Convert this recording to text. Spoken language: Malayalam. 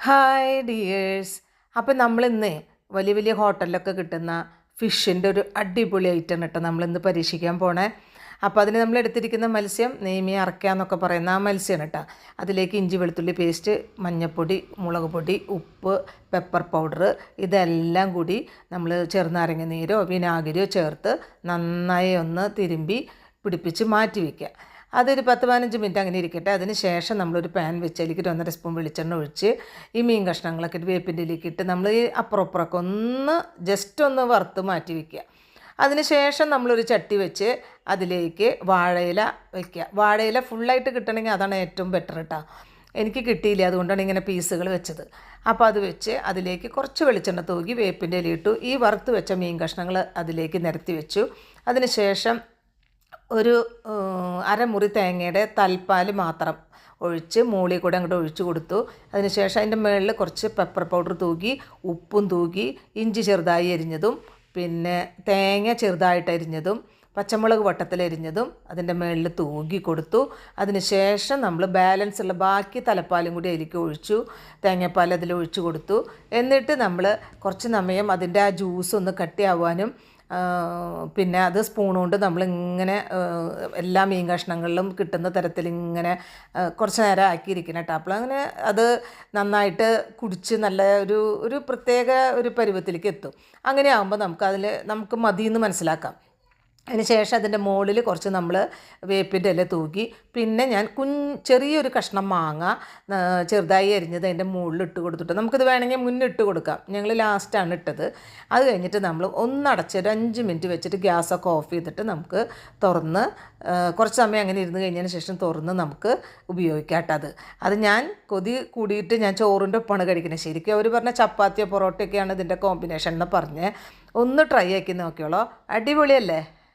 ഹായ് ഡിയേഴ്സ് അപ്പം നമ്മളിന്ന് വലിയ വലിയ ഹോട്ടലിലൊക്കെ കിട്ടുന്ന ഫിഷിന്റെ ഒരു അടിപൊളി ഐറ്റം കേട്ടോ നമ്മളിന്ന് പരീക്ഷിക്കാൻ പോണേ. അപ്പോൾ അതിന് നമ്മൾ എടുത്തിരിക്കുന്ന മത്സ്യം നെയ്മി അറക്കുക എന്നൊക്കെ പറയുന്ന ആ മത്സ്യമാണ് കേട്ടോ. അതിലേക്ക് ഇഞ്ചി വെളുത്തുള്ളി പേസ്റ്റ് മഞ്ഞൾപ്പൊടി മുളക് പൊടി ഉപ്പ് പെപ്പർ പൗഡർ ഇതെല്ലാം കൂടി നമ്മൾ ചെറുനാരങ്ങ നീരോ വിനാഗിരിയോ ചേർത്ത് നന്നായി ഒന്ന് തിരുമ്പി പിടിപ്പിച്ച് മാറ്റി വയ്ക്കുക അതൊരു പത്ത് പതിനഞ്ച് മിനിറ്റ് അങ്ങനെ ഇരിക്കട്ടെ. അതിന് ശേഷം നമ്മളൊരു പാൻ വെച്ച് അതിലേക്ക് ഒന്നര സ്പൂൺ വെളിച്ചെണ്ണ ഒഴിച്ച് ഈ മീൻ കഷ്ണങ്ങളൊക്കെ ഇട്ട് വേപ്പിന്റെ ഇലയ്ക്ക് ഇട്ട് നമ്മൾ ഈ അപ്പുറപ്പുറമൊക്കെ ഒന്ന് ജസ്റ്റ് ഒന്ന് വറുത്ത് മാറ്റി വയ്ക്കുക അതിന് ശേഷം നമ്മളൊരു ചട്ടി വെച്ച് അതിലേക്ക് വാഴയില വയ്ക്കുക വാഴയില ഫുള്ളായിട്ട് കിട്ടണമെങ്കിൽ അതാണ് ഏറ്റവും ബെറ്റർ കേട്ടോ എനിക്ക് കിട്ടിയില്ല അതുകൊണ്ടാണ് ഇങ്ങനെ പീസുകൾ വെച്ചത്. അപ്പോൾ അത് വെച്ച് അതിലേക്ക് കുറച്ച് വെളിച്ചെണ്ണ തൂകി വേപ്പിന്റെ ഇലയിട്ടു. ഈ വറുത്ത് വെച്ച മീൻ കഷ്ണങ്ങൾ അതിലേക്ക് നിരത്തി വെച്ചു. അതിന് ശേഷം ഒരു അരമുറി തേങ്ങയുടെ തൽപ്പാൽ മാത്രം ഒഴിച്ച് മൂളി കൂടെ അങ്ങോട്ട് ഒഴിച്ച് കൊടുത്തു. അതിനുശേഷം അതിന്റെ മുകളിൽ കുറച്ച് പെപ്പർ പൗഡർ തൂകി ഉപ്പും തൂകി ഇഞ്ചി ചെറുതായി അരിഞ്ഞതും പിന്നെ തേങ്ങ ചെറുതായിട്ട് അരിഞ്ഞതും പച്ചമുളക് വട്ടത്തിൽ അരിഞ്ഞതും അതിന്റെ മുകളിൽ തൂകി കൊടുത്തു. അതിനുശേഷം നമ്മൾ ബാലൻസ് ഉള്ള ബാക്കി തലപ്പാലും കൂടി അതിലേക്ക് ഒഴിച്ചു തേങ്ങാപ്പാൽ അതിൽ ഒഴിച്ചു കൊടുത്തു. എന്നിട്ട് നമ്മൾ കുറച്ച് സമയം അതിന്റെ ആ ജ്യൂസ് ഒന്ന് കട്ടിയാവാനും പിന്നെ അത് സ്പൂൺ കൊണ്ട് നമ്മളിങ്ങനെ എല്ലാ മീൻ കഷ്ണങ്ങളിലും കിട്ടുന്ന തരത്തിൽ ഇങ്ങനെ കുറച്ച് നേരം ആക്കിയിരിക്കണം കേട്ടോ. അപ്പോൾ അങ്ങനെ അത് നന്നായിട്ട് കുടിച്ച് നല്ല ഒരു ഒരു പ്രത്യേക ഒരു പരുവത്തിലേക്ക് എത്തും. അങ്ങനെ ആകുമ്പോൾ നമുക്കതിൽ നമുക്ക് മതിയെന്ന് മനസ്സിലാക്കാം. അതിന് ശേഷം അതിന്റെ മുകളിൽ കുറച്ച് നമ്മൾ വേപ്പിന്റെ ഇല തൂക്കി പിന്നെ ഞാൻ കുഞ്ഞ് ചെറിയൊരു കഷ്ണം മാങ്ങ ചെറുതായി അരിഞ്ഞത് അതിന്റെ മുകളിൽ ഇട്ട് കൊടുത്തിട്ട്. നമുക്കിത് വേണമെങ്കിൽ മുന്നിട്ട് കൊടുക്കാം. ഞങ്ങൾ ലാസ്റ്റാണ് ഇട്ടത്. അത് കഴിഞ്ഞിട്ട് നമ്മൾ ഒന്നടച്ച് ഒരു അഞ്ച് മിനിറ്റ് വെച്ചിട്ട് ഗ്യാസൊക്കെ ഓഫ് ചെയ്തിട്ട് നമുക്ക് തുറന്ന് കുറച്ച് സമയം അങ്ങനെ ഇരുന്ന് കഴിഞ്ഞതിന് ശേഷം തുറന്ന് നമുക്ക് ഉപയോഗിക്കാം അത്. അത് ഞാൻ കൊതി കൂടിയിട്ട് ഞാൻ ചോറിന്റെ ഒപ്പമാണ് കഴിക്കുന്നത്. ശരിക്കും അവർ പറഞ്ഞ ചപ്പാത്തിയോ പൊറോട്ടയൊക്കെയാണ് ഇതിന്റെ കോമ്പിനേഷൻ എന്ന് പറഞ്ഞ് ഒന്ന് ട്രൈ ആക്കി നോക്കിയോളോ. അടിപൊളിയല്ലേ?